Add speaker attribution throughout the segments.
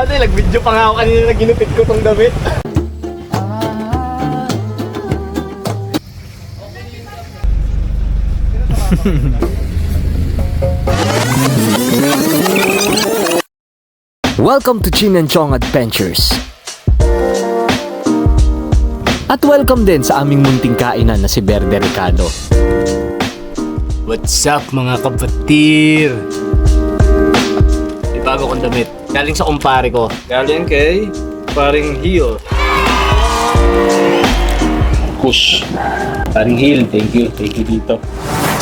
Speaker 1: ate, nag-video pa nga ako kanina na ginupit ko tong damit.
Speaker 2: Welcome to Chin and Chong Adventures. At welcome din sa aming munting kainan na si Berde Ricardo.
Speaker 1: What's up mga kabatir? May bago kong damit. Galing sa kumpare ko. Galing kay paring Hill. Kush. Paring Hill, thank you. Thank you dito.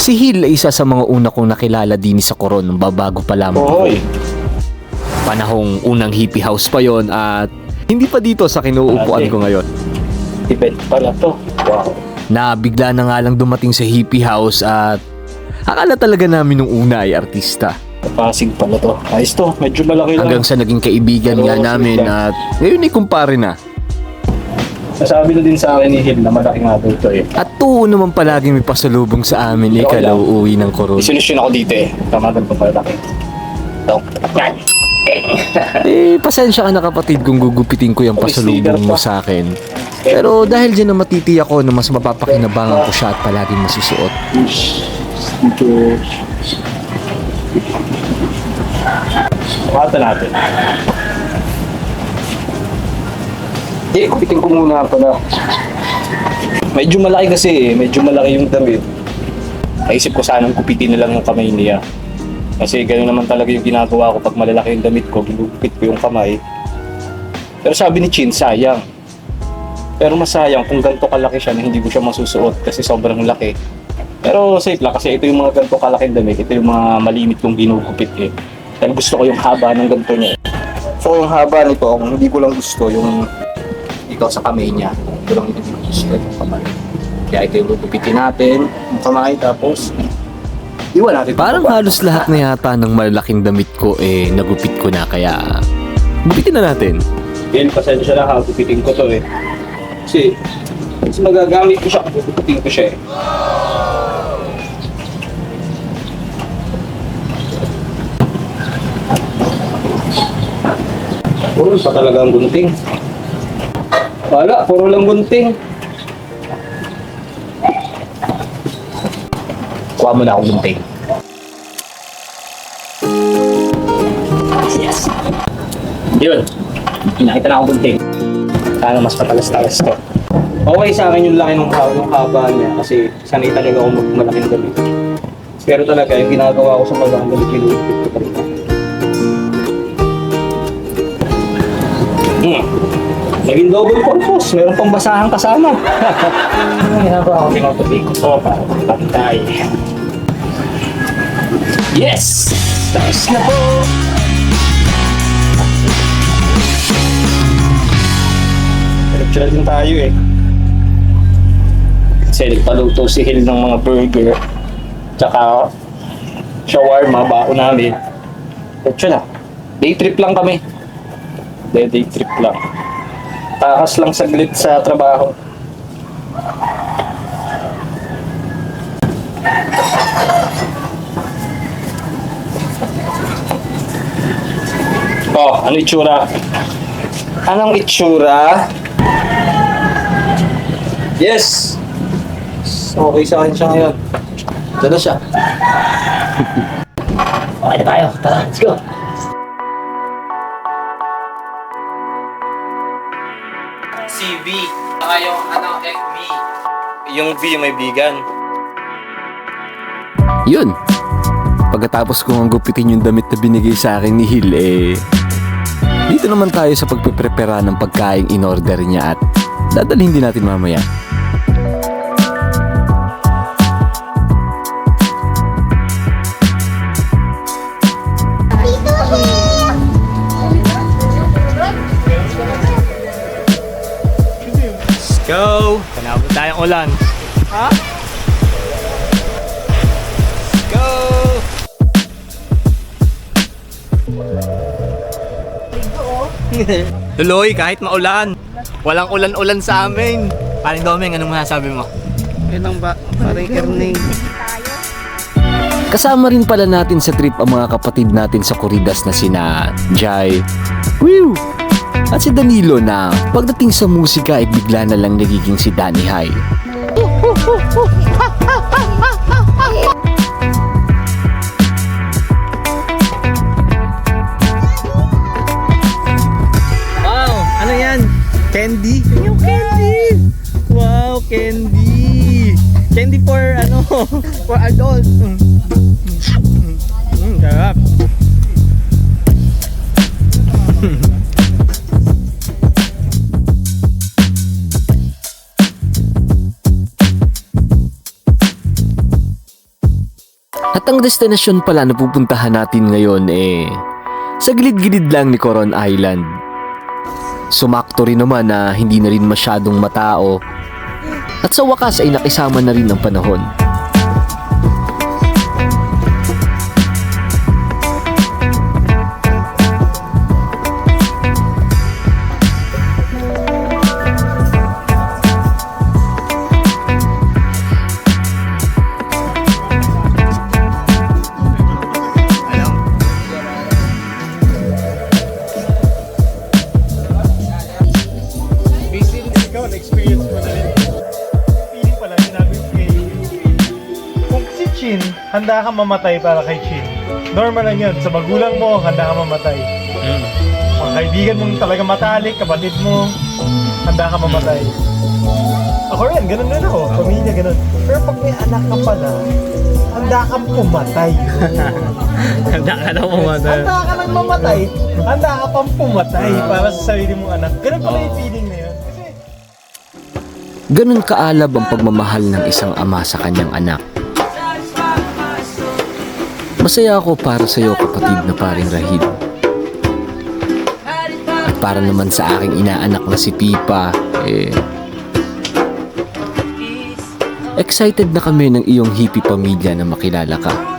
Speaker 2: Si Hil ay isa sa mga una kong nakilala din sa Coron nung babago pa lamang.
Speaker 1: Hoy!
Speaker 2: Panahong unang hippie house pa yon at hindi pa dito sa kinuupuan
Speaker 1: Ate.
Speaker 2: ko ngayon.
Speaker 1: Event pala to. Wow.
Speaker 2: Na bigla na nga lang dumating sa hippie house at akala talaga namin nung una ay artista.
Speaker 1: Pasig pala to. Ayos to. Medyo malaki lang.
Speaker 2: Hanggang sa naging kaibigan nga
Speaker 1: Pero,
Speaker 2: namin
Speaker 1: sweet lang.
Speaker 2: at ngayon ay kumpare na.
Speaker 1: Nasabi na din sa akin ni Hill na malaki nga daw ito eh.
Speaker 2: At tuo naman palagi may pasalubong sa amin
Speaker 1: Okay
Speaker 2: ikalaw
Speaker 1: lang.
Speaker 2: uwi ng Coron.
Speaker 1: Isolusyon ako dito eh. Tamagan pa pala laki. Yan.
Speaker 2: Eh, pasensya ka na kapatid kung gugupitin ko yung
Speaker 1: May
Speaker 2: pasalubong mo sa akin. Pero dahil dyan na matiti ako na mas mapapakinabangan ko siya at palaging masusuot.
Speaker 1: Dito. Pakata natin. Hindi, kupitin ko muna pala. Medyo malaki kasi eh. Medyo malaki yung damit. Naisip ko sanang kupitin na lang yung kamay niya. Kasi gano'n naman talaga yung ginagawa ko pag malalaki yung damit ko, ginugupit ko yung kamay. Pero sabi ni Chin, sayang. Pero masayang kung ganito kalaki siya na hindi ko siya masusuot kasi sobrang laki. Pero safe lang kasi ito yung mga ganito kalaking damit. Ito yung mga malimit kong ginugupit eh. Dahil gusto ko yung haba ng ganito niya. So yung haba nito, ang hindi ko lang gusto yung ikaw sa kamay niya. Ito lang yung ko gusto yung kamay. Kaya ito yung gugupitin natin, yung kamay, tapos iwan natin.
Speaker 2: Parang
Speaker 1: baba.
Speaker 2: halos lahat na yata ng malalaking damit ko eh nagupit ko na kaya gupitin na natin.
Speaker 1: Yan, pasensya na ha, gupitin ko to eh. Kasi, kasi magagamit ko siya, gugupitin ko siya eh. Puro pa talaga ang gunting. Wala, puro lang gunting. Kuha mo na akong gunting. Yes. Yun. Nakita na akong gunting. Sana mas matalas-talas to. Okay sa akin yung laki ng yung haba niya kasi sanay talaga ako magmalaking damit. Pero talaga yung ginagawa ko sa damit, pinulipit ko talaga. Hmm. Naging double purpose. Meron pang basahan kasama. Ang ginagawa ko, pinutubig ko to para pantay. Yes! Tapos na po! Nag-try din tayo eh. Kasi nagpaluto si Hill ng mga burger. Tsaka shawarma, bako namin. Kaya na. Day trip lang kami. Day, day trip lang. Takas lang saglit sa trabaho. Oh, ano itsura? Anong itsura? Yes! Okay sa akin siya ngayon. Na siya. okay na tayo. Tara, let's go.
Speaker 3: CV, saka yung ano, FB.
Speaker 1: Yung V may bigan.
Speaker 2: Yun. Pagkatapos kong gupitin yung damit na binigay sa akin ni Hil eh dito naman tayo sa pagpeprepara ng pagkain in order niya at dadalhin din natin mamaya.
Speaker 1: Panabot tayong ulan. Ha? Go! Tuloy kahit maulan. Walang ulan-ulan sa amin. Paring Domeng, anong masasabi mo?
Speaker 3: Yun lang ba? Parang kerning.
Speaker 2: Kasama rin pala natin sa trip ang mga kapatid natin sa Kuridas na sina Jai, Woo! At si Danilo na pagdating sa musika ay bigla na lang nagiging si Danny High.
Speaker 4: Wow! Ano yan? Candy? Yung candy! Wow, candy! Candy for ano? For adults. Mm. Mm, sarap.
Speaker 2: At ang destinasyon pala na pupuntahan natin ngayon eh sa gilid-gilid lang ni Coron Island. Sumakto rin naman na hindi na rin masyadong matao at sa wakas ay nakisama na rin ang panahon.
Speaker 5: Na-experience mo na rin. Feeling pala, sinabi ko kay... Kung si Chin, handa ka mamatay para kay Chin. Normal lang yun. Sa magulang mo, handa ka mamatay. Mga kaibigan mong talaga matalik, kapatid mo, handa ka mamatay. Ako rin, ganun din ako. Pamilya, ganun. Pero pag may anak ka pala, handa kang pumatay.
Speaker 4: Handa ka na pumatay.
Speaker 5: Handa ka nang mamatay, handa ka pang pumatay para sa sarili mong anak. Ganun pala yung feeling na
Speaker 2: Ganun kaalab ang pagmamahal ng isang ama sa kanyang anak. Masaya ako para sa iyo kapatid na paring Rahid. At para naman sa aking inaanak na si Pipa, eh... Excited na kami ng iyong hippie pamilya na makilala ka.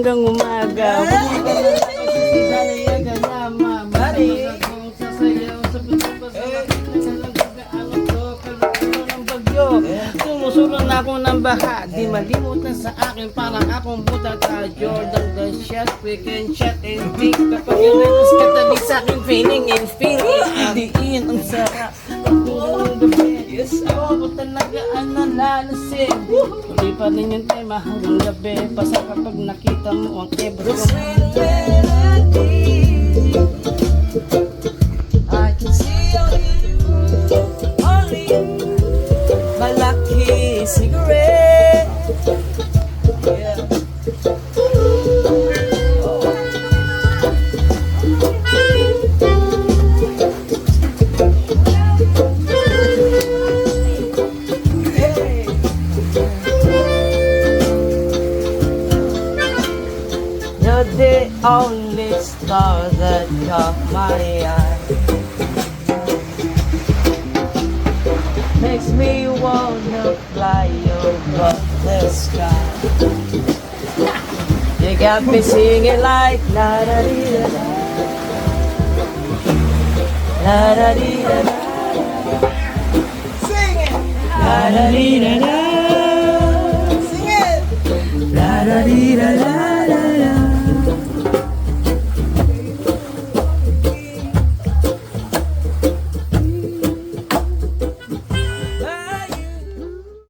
Speaker 6: Ng bagyo. Sumusulong na ako ng baha. Di malimutan sa akin parang akong buta ka. Jordan the shot, we can shot and think. Kapag yung natas katabi sa akin, feeling and feeling. Idiin ang sarap. Yes, ako nalalasing. Tuloy pa rin yung tema hanggang gabi. Basta kapag nakita mo ang everyone.
Speaker 7: I
Speaker 6: the only star that caught my eye. Makes me wanna fly over the sky. You got me singing like la da dee da da. La da dee da da. Sing it. La da dee da da.